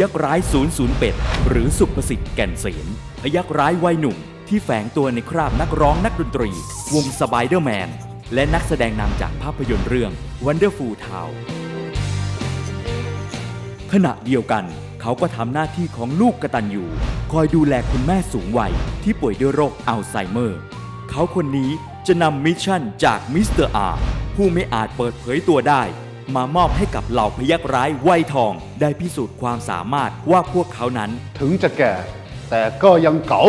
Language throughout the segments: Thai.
ยักร้าย 008เป็ดหรือสุประสิทธิ์แก่นเสนพยักร้ายวัยหนุ่ม ที่แฝงตัวในคราบนักร้องนักดนตรี วงสไปเดอร์แมน และนักแสดงนำจากภาพยนตร์เรื่อง Wonderful Town ขณะเดียวกันเขาก็ทำหน้าที่ของลูกกระตัญญูคอยดูแลคุณแม่สูงวัย ที่ป่วยด้วยโรคอัลไซเมอร์ เขาคนนี้จะนำมิชชั่นจากมิสเตอร์อาร์ผู้ไม่อาจเปิดเผยตัวได้ มามอบให้กับเหล่าพยักร้ายไวยทอง ได้พิสูจน์ความสามารถว่าพวกเขานั้น ถึงจะแก่ แต่ก็ยังเก๋า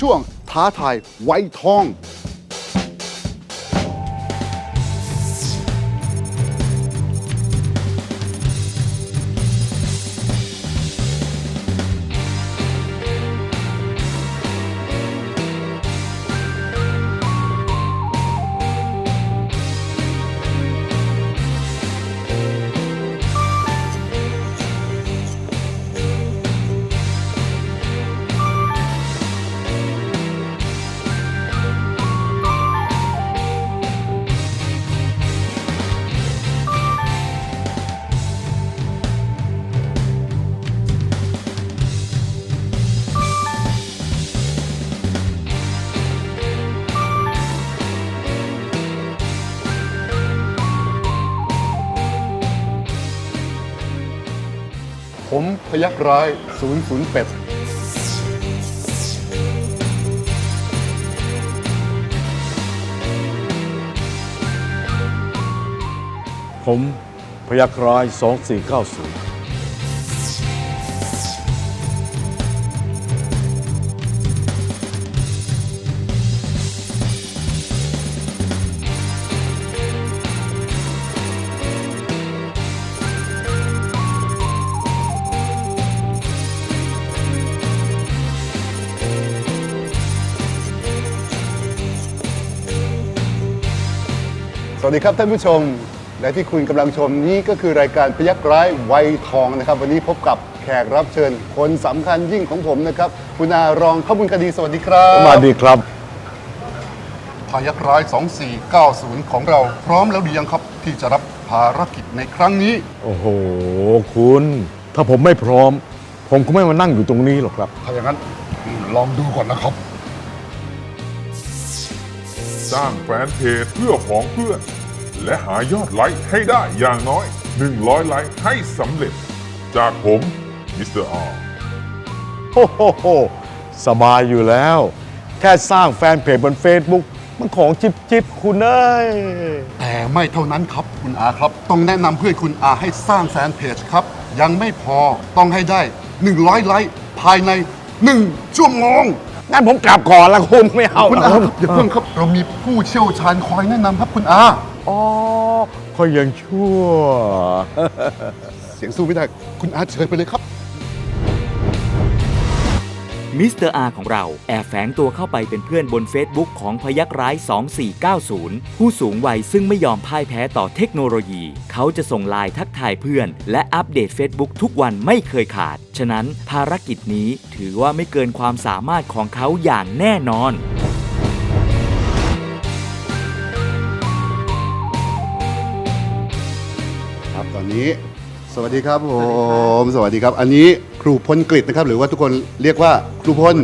ช่วงท้าทายไวยทอง ผมพยักร้าย008ผมพยักร้าย2490 วัสดีครับท่านผู้ชม และที่คุณกำลังชมนี้ก็คือรายการพยักร้ายวัยทองนะครับ วันนี้พบกับแขกรับเชิญคนสำคัญยิ่งของผมนะครับ คุณอารองข้าบุญคดีสวัสดีครับสวัสดีครับ พยักร้าย 2490 ของเราพร้อมแล้วหรือยังครับที่จะรับภารกิจในครั้งนี้ โอ้โห คุณ ถ้าผมไม่พร้อม ผมก็ไม่มานั่งอยู่ตรงนี้หรอกครับ ถ้าอย่างนั้นลองดูก่อนนะครับ สร้างแฟนเพจเพื่อของเพื่อน และหายอดไลค์ให้ได้อย่างน้อย 100 ไลค์ให้สำเร็จ จากผมมิสเตอร์อาร์โอ้โหโหสบายอยู่แล้ว แค่สร้างแฟนเพจบน Facebook มันของจิบจิบคุณเอ้ย แต่ไม่เท่านั้นครับคุณอาครับ ต้องแนะนำเพื่อนคุณอาให้สร้างแฟนเพจครับ ยังไม่พอต้องให้ได้ 100 ไลค์ภายใน 1 ชั่วโมง งั้นผมกลับก่อนละคุณไม่เอาคุณอาครับอย่าเพิ่งครับเรามีผู้เชี่ยวชาญคอยแนะนำครับคุณอาอ๋อก็ยังชั่ว เสียงสู้ไม่ได้คุณอาเชิญไปเลยครับ มิสเตอร์อาของเราแอบแฝงตัวเข้าไปเป็นเพื่อนบน Facebook ของพยักร้าย 2490 ผู้สูงวัยซึ่งไม่ยอมพ่ายแพ้ต่อเทคโนโลยี เขาจะส่งไลน์ทักทายเพื่อน และอัปเดต Facebook ทุกวันไม่เคยขาด ฉะนั้นภารกิจนี้ถือว่าไม่เกินความสามารถของเขาอย่างแน่นอนครับตอนนี้ สวัสดีครับผม สวัสดีครับ อันนี้ รูพลกฤษนะครับ หรือว่าทุกคนเรียกว่าครูพล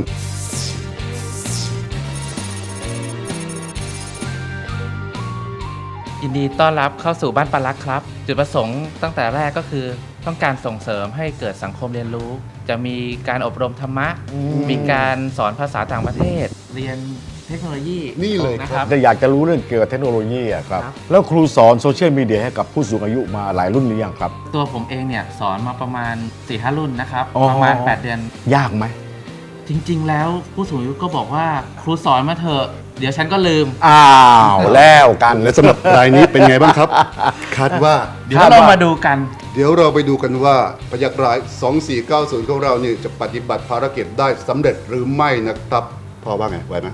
ยินดีต้อนรับเข้าสู่บ้านปลาลักครับ จุดประสงค์ตั้งแต่แรกก็คือต้องการส่งเสริมให้เกิดสังคมเรียนรู้ จะมีการอบรมธรรมะ มีการสอนภาษาต่างประเทศ เรียนเทคโนโลยีนี่เลยนะครับจะอยากจะรู้เรื่องเกี่ยวกับเทคโนโลยีอะครับ ครับ แล้วครูสอนโซเชียลมีเดียให้กับผู้สูงอายุมาหลายรุ่นหรือยังครับ ตัวผมเองเนี่ยสอนมาประมาณ4ีหรุ่นนะครับ อ๋อ ประมาณ 8 เดือน ยากไหมจริง ๆ แล้วผู้สูงอายุก็บอกว่าครูสอนมาเถอะ เดี๋ยวฉันก็ลืม อ้าวแล้วกันและสำหรับรายนี้เป็นไงบ้างครับ คาดว่า เดี๋ยวคาดเราว่ามาดูกัน เดี๋ยวเราไปดูกันว่าพยักร้าย 2490 ของเราเนี่ยจะปฏิบัติภารกิจได้สำเร็จหรือไม่นะครับพ่อว่าไงไหวไหม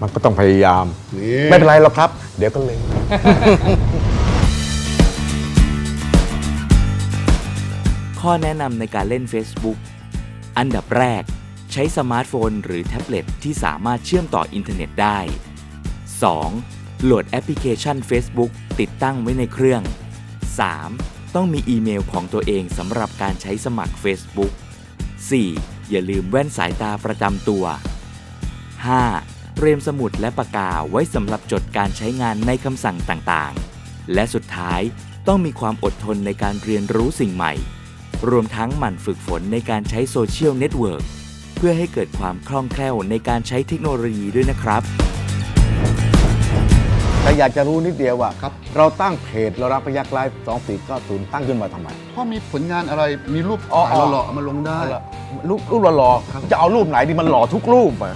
มันก็ต้องพยายามนี่ไม่เป็นไรหรอกครับ เดี๋ยวก็เลย ข้อแนะนำในการเล่น Facebook อันดับแรก ใช้สมาร์ทโฟนหรือแท็บเล็ตที่สามารถเชื่อมต่ออินเทอร์เน็ตได้ 2. โหลดแอปพลิเคชัน Facebook ติดตั้งไว้ในเครื่อง 3. ต้องมีอีเมลของตัวเองสำหรับการใช้สมัคร Facebook 4. อย่าลืมแว่นสายตาประจำตัว 5. เตรียมสมุดและปากกาไว้สำหรับจดการใช้งานในคำสั่งต่างๆ และสุดท้ายต้องมีความอดทนในการเรียนรู้สิ่งใหม่ รวมทั้งหมั่นฝึกฝนในการใช้โซเชียลเน็ตเวิร์กเพื่อให้เกิดความคล่องแคล่วในการใช้เทคโนโลยีด้วยนะครับ แต่อยากจะรู้นิดเดียวว่าครับ เราตั้งเพจเรารักพยักไลฟ์2490 ตั้งขึ้นมาทำไมพ่อมีผลงานอะไรมีรูปอ๋อถ่ายหล่อๆเอามาลงได้ เอาละ รูปรูปหล่อๆจะเอารูปไหนดีมันหล่อทุกรูปอะ